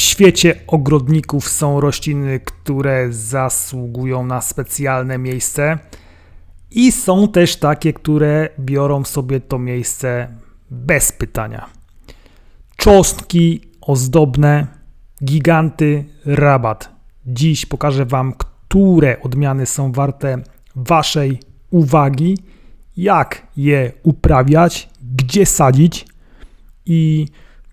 W świecie ogrodników są rośliny, które zasługują na specjalne miejsce, i są też takie, które biorą sobie to miejsce bez pytania. Czosnki ozdobne, giganty, rabat. Dziś pokażę Wam, które odmiany są warte Waszej uwagi, jak je uprawiać, gdzie sadzić i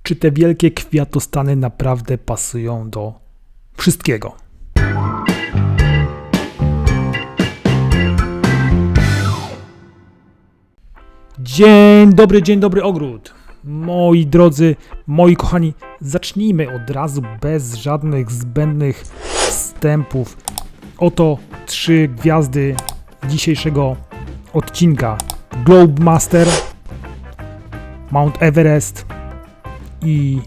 czy te wielkie kwiatostany naprawdę pasują do wszystkiego. Dzień dobry, dzień dobry ogród. Moi drodzy, moi kochani, zacznijmy od razu bez żadnych zbędnych wstępów. Oto trzy gwiazdy dzisiejszego odcinka. Globe Master, Mount Everest i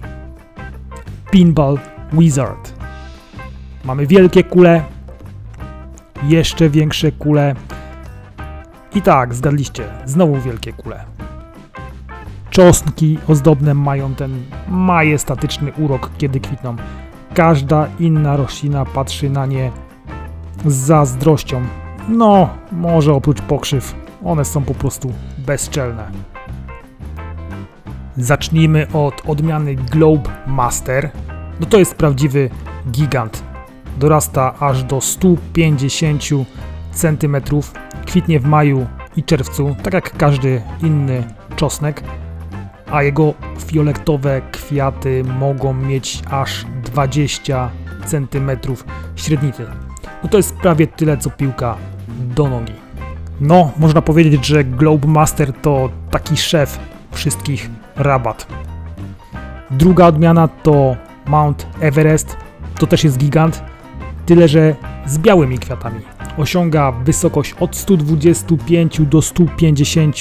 Pinball Wizard. Mamy wielkie kule, jeszcze większe kule i tak, zgadliście, znowu wielkie kule. Czosnki ozdobne mają ten majestatyczny urok, kiedy kwitną. Każda inna roślina patrzy na nie z zazdrością. No, może oprócz pokrzyw, one są po prostu bezczelne. Zacznijmy od odmiany Globe Master. No to jest prawdziwy gigant. Dorasta aż do 150 cm. Kwitnie w maju i czerwcu, tak jak każdy inny czosnek, a jego fioletowe kwiaty mogą mieć aż 20 cm średnicy. No to jest prawie tyle co piłka do nogi. No, można powiedzieć, że Globe Master to taki szef wszystkich rabat. Druga odmiana to Mount Everest, to też jest gigant, tyle że z białymi kwiatami. Osiąga wysokość od 125 do 150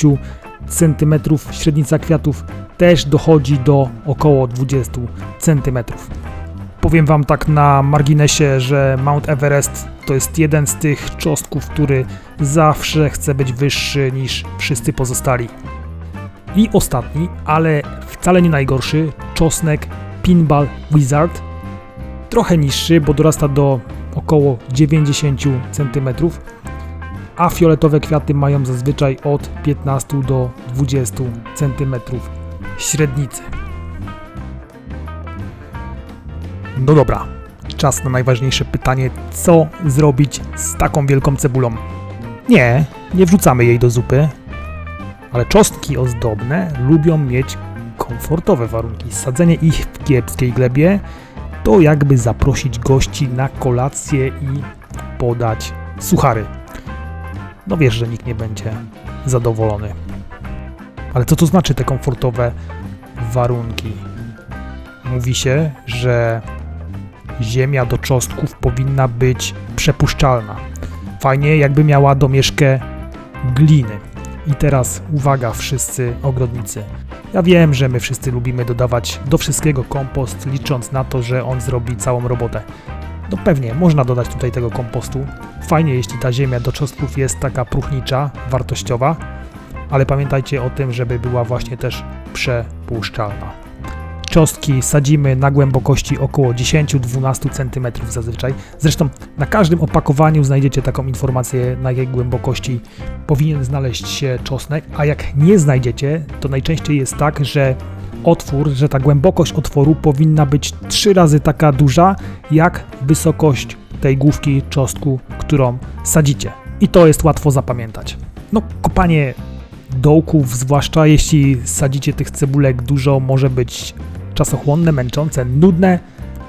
cm, średnica kwiatów też dochodzi do około 20 cm. Powiem Wam tak na marginesie, że Mount Everest to jest jeden z tych czosnków, który zawsze chce być wyższy niż wszyscy pozostali. I ostatni, ale wcale nie najgorszy, czosnek Pinball Wizard. Trochę niższy, bo dorasta do około 90 cm, a fioletowe kwiaty mają zazwyczaj od 15 do 20 cm średnicy. No dobra, czas na najważniejsze pytanie: co zrobić z taką wielką cebulą? Nie, nie wrzucamy jej do zupy, ale czosnki ozdobne lubią mieć komfortowe warunki. Sadzenie ich w kiepskiej glebie to jakby zaprosić gości na kolację i podać suchary. No wiesz, że nikt nie będzie zadowolony. Ale co to znaczy te komfortowe warunki? Mówi się, że ziemia do czosnków powinna być przepuszczalna. Fajnie, jakby miała domieszkę gliny. I teraz uwaga, wszyscy ogrodnicy. Ja wiem, że my wszyscy lubimy dodawać do wszystkiego kompost, licząc na to, że on zrobi całą robotę. No pewnie, można dodać tutaj tego kompostu. Fajnie, jeśli ta ziemia do czosnków jest taka próchnicza, wartościowa, ale pamiętajcie o tym, żeby była właśnie też przepuszczalna. Cząstki sadzimy na głębokości około 10-12 cm zazwyczaj. Zresztą na każdym opakowaniu znajdziecie taką informację, na jakiej głębokości powinien znaleźć się czosnek, a jak nie znajdziecie, to najczęściej jest tak, że otwór, że ta głębokość otworu powinna być trzy razy taka duża, jak wysokość tej główki czosnku, którą sadzicie. I to jest łatwo zapamiętać. No, kopanie dołków, zwłaszcza jeśli sadzicie tych cebulek dużo, może być czasochłonne, męczące, nudne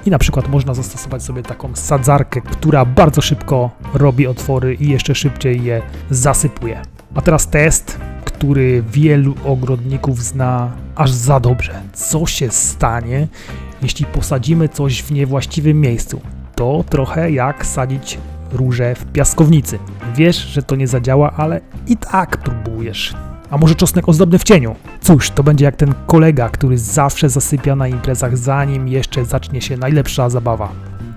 i na przykład można zastosować sobie taką sadzarkę, która bardzo szybko robi otwory i jeszcze szybciej je zasypuje. A teraz test, który wielu ogrodników zna aż za dobrze. Co się stanie, jeśli posadzimy coś w niewłaściwym miejscu? To trochę jak sadzić róże w piaskownicy. Wiesz, że to nie zadziała, ale i tak próbujesz. A może czosnek ozdobny w cieniu? Cóż, to będzie jak ten kolega, który zawsze zasypia na imprezach, zanim jeszcze zacznie się najlepsza zabawa.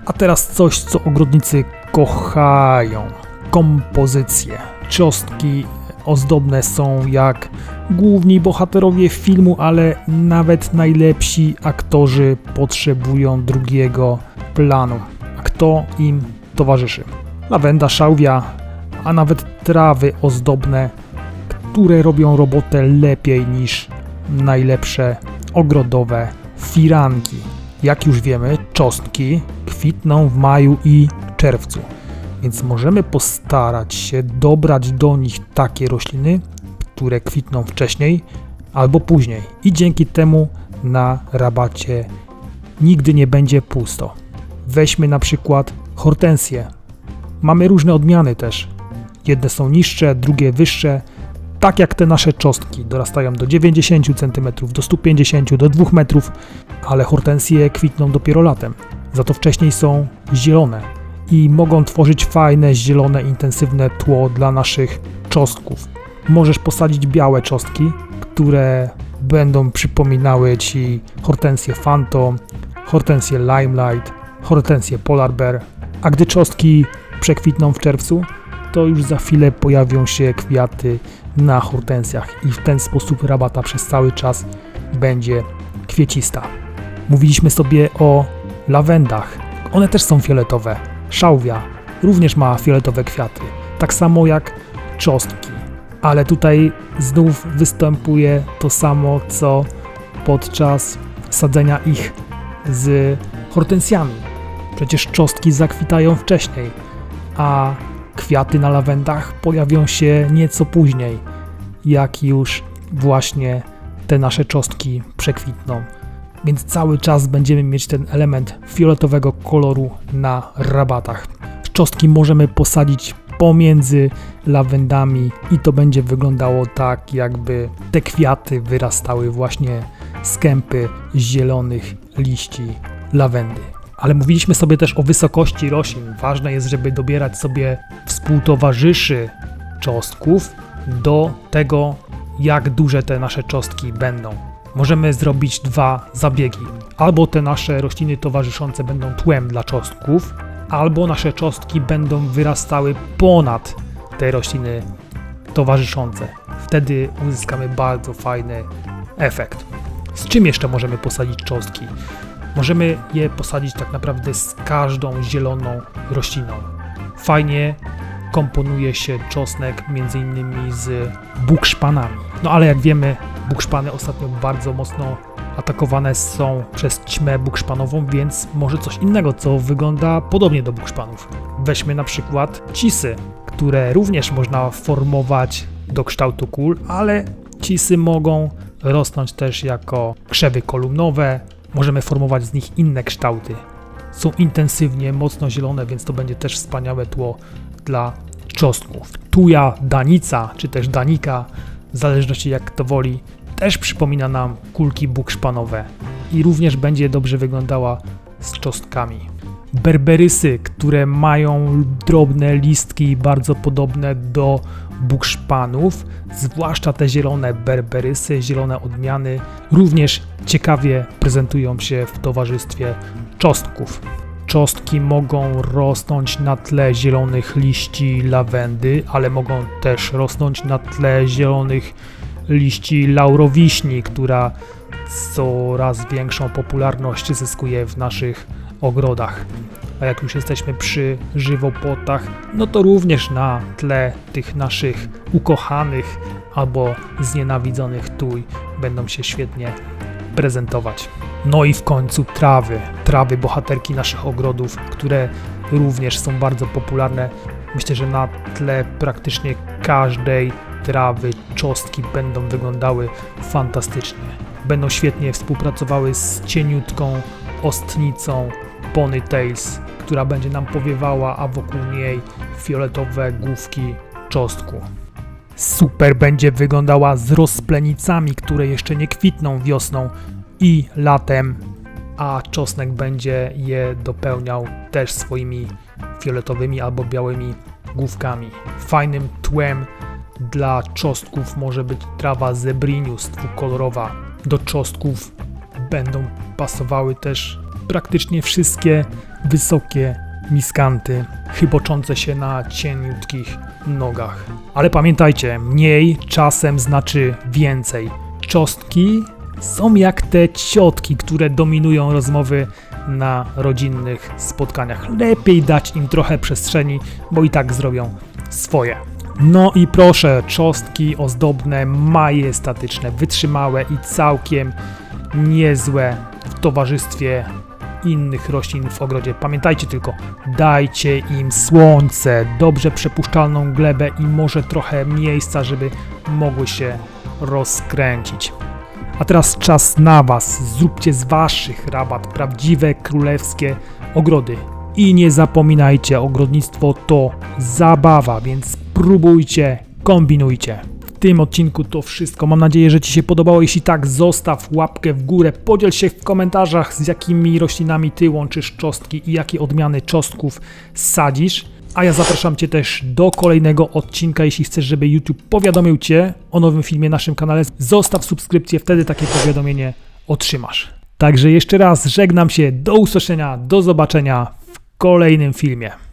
A teraz coś, co ogrodnicy kochają. Kompozycje. Czosnki ozdobne są jak główni bohaterowie filmu, ale nawet najlepsi aktorzy potrzebują drugiego planu. A kto im towarzyszy? Lawenda, szałwia, a nawet trawy ozdobne, które robią robotę lepiej niż najlepsze ogrodowe firanki. Jak już wiemy, czosnki kwitną w maju i czerwcu, więc możemy postarać się dobrać do nich takie rośliny, które kwitną wcześniej albo później i dzięki temu na rabacie nigdy nie będzie pusto. Weźmy na przykład hortensję. Mamy różne odmiany też. Jedne są niższe, drugie wyższe. Tak jak te nasze czosnki dorastają do 90 cm, do 150, do 2 metrów, ale hortensje kwitną dopiero latem. Za to wcześniej są zielone i mogą tworzyć fajne, zielone, intensywne tło dla naszych czosnków. Możesz posadzić białe czosnki, które będą przypominały Ci hortensję Phantom, hortensję Limelight, hortensję Polar Bear, a gdy czosnki przekwitną w czerwcu, to już za chwilę pojawią się kwiaty na hortensjach i w ten sposób rabata przez cały czas będzie kwiecista. Mówiliśmy sobie o lawendach. One też są fioletowe. Szałwia również ma fioletowe kwiaty, tak samo jak czosnki. Ale tutaj znów występuje to samo, co podczas sadzenia ich z hortensjami. Przecież czosnki zakwitają wcześniej, a kwiaty na lawendach pojawią się nieco później, jak już właśnie te nasze czosnki przekwitną. Więc cały czas będziemy mieć ten element fioletowego koloru na rabatach. Czosnki możemy posadzić pomiędzy lawendami i to będzie wyglądało tak, jakby te kwiaty wyrastały właśnie z kępy zielonych liści lawendy. Ale mówiliśmy sobie też o wysokości roślin. Ważne jest, żeby dobierać sobie współtowarzyszy czosnków do tego, jak duże te nasze czostki będą. Możemy zrobić dwa zabiegi. Albo te nasze rośliny towarzyszące będą tłem dla czosnków, albo nasze czostki będą wyrastały ponad te rośliny towarzyszące. Wtedy uzyskamy bardzo fajny efekt. Z czym jeszcze możemy posadzić czosnki? Możemy je posadzić tak naprawdę z każdą zieloną rośliną. Fajnie komponuje się czosnek innymi z bukszpanami. No ale jak wiemy, bukszpany ostatnio bardzo mocno atakowane są przez ćmę bukszpanową, więc może coś innego, co wygląda podobnie do bukszpanów. Weźmy na przykład cisy, które również można formować do kształtu kul, ale cisy mogą rosnąć też jako krzewy kolumnowe, możemy formować z nich inne kształty. Są intensywnie, mocno zielone, więc to będzie też wspaniałe tło dla czosnków. Tuja, danica, czy też danika, w zależności jak to woli, też przypomina nam kulki bukszpanowe i również będzie dobrze wyglądała z czosnkami. Berberysy, które mają drobne listki bardzo podobne do bukszpanów, zwłaszcza te zielone berberysy, zielone odmiany, również ciekawie prezentują się w towarzystwie czosnków. Czostki mogą rosnąć na tle zielonych liści lawendy, ale mogą też rosnąć na tle zielonych liści laurowiśni, która coraz większą popularność zyskuje w naszych ogrodach. A jak już jesteśmy przy żywopłotach, no to również na tle tych naszych ukochanych albo znienawidzonych tuj będą się świetnie prezentować. No i w końcu trawy. Trawy bohaterki naszych ogrodów, które również są bardzo popularne. Myślę, że na tle praktycznie każdej trawy, czostki będą wyglądały fantastycznie. Będą świetnie współpracowały z cieniutką ostnicą Ponytails, która będzie nam powiewała, a wokół niej fioletowe główki czostku. Super będzie wyglądała z rozplenicami, które jeszcze nie kwitną wiosną i latem, a czosnek będzie je dopełniał też swoimi fioletowymi albo białymi główkami. Fajnym tłem dla czosnków może być trawa zebrinius dwukolorowa. Do czosnków będą pasowały też praktycznie wszystkie wysokie miskanty, chyboczące się na cieniutkich nogach. Ale pamiętajcie, mniej czasem znaczy więcej. Czostki są jak te ciotki, które dominują rozmowy na rodzinnych spotkaniach. Lepiej dać im trochę przestrzeni, bo i tak zrobią swoje. No i proszę, czostki ozdobne, majestatyczne, wytrzymałe i całkiem niezłe w towarzystwie innych roślin w ogrodzie. Pamiętajcie tylko, dajcie im słońce, dobrze przepuszczalną glebę i może trochę miejsca, żeby mogły się rozkręcić. A teraz czas na Was. Zróbcie z Waszych rabat prawdziwe królewskie ogrody. I nie zapominajcie, ogrodnictwo to zabawa, więc próbujcie, kombinujcie. Tym odcinku to wszystko. Mam nadzieję, że Ci się podobało. Jeśli tak, zostaw łapkę w górę. Podziel się w komentarzach, z jakimi roślinami Ty łączysz czostki i jakie odmiany czostków sadzisz. A ja zapraszam Cię też do kolejnego odcinka. Jeśli chcesz, żeby YouTube powiadomił Cię o nowym filmie na naszym kanale, zostaw subskrypcję, wtedy takie powiadomienie otrzymasz. Także jeszcze raz żegnam się, do usłyszenia, do zobaczenia w kolejnym filmie.